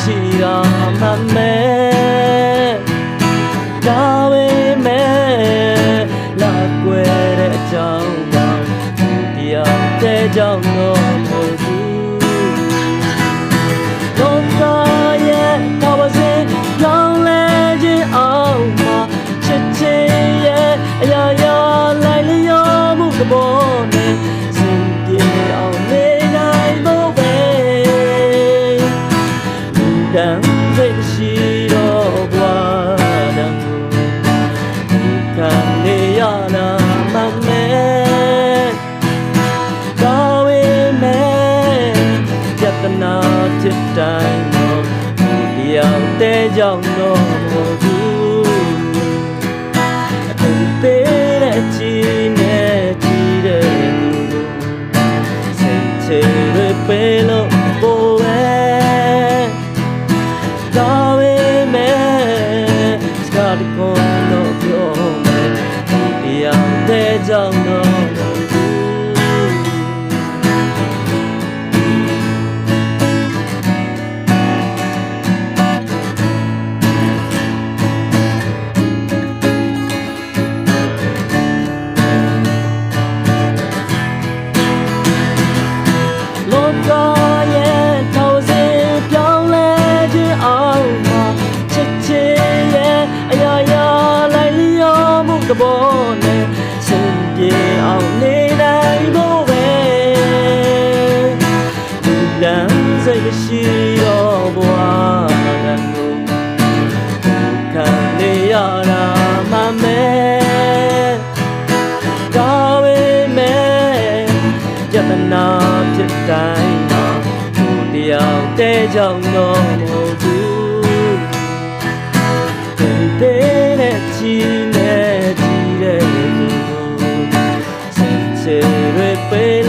ရှိရာမမဲ တဲ့ကြောင့်တော့ဘူးအထုံးပေးတဲ့ချီနဲ့ချီတဲ့စိတ်ချရပေးလို့ပိုပဲ Got to go no yo me y a de jang သဘောနဲ့စင်ပြေအောင်နေနိုင်ဖို့ပဲဒီလမ်းစိတ်ရှိတော့ဘွားကံကိုခံနေရတာမမဲဒါပေမဲ့ယတနာဖြစ်တိုင်းမှာကိုတယောက်တဲကြောင့်တော့မဟုတ်ဘူး pe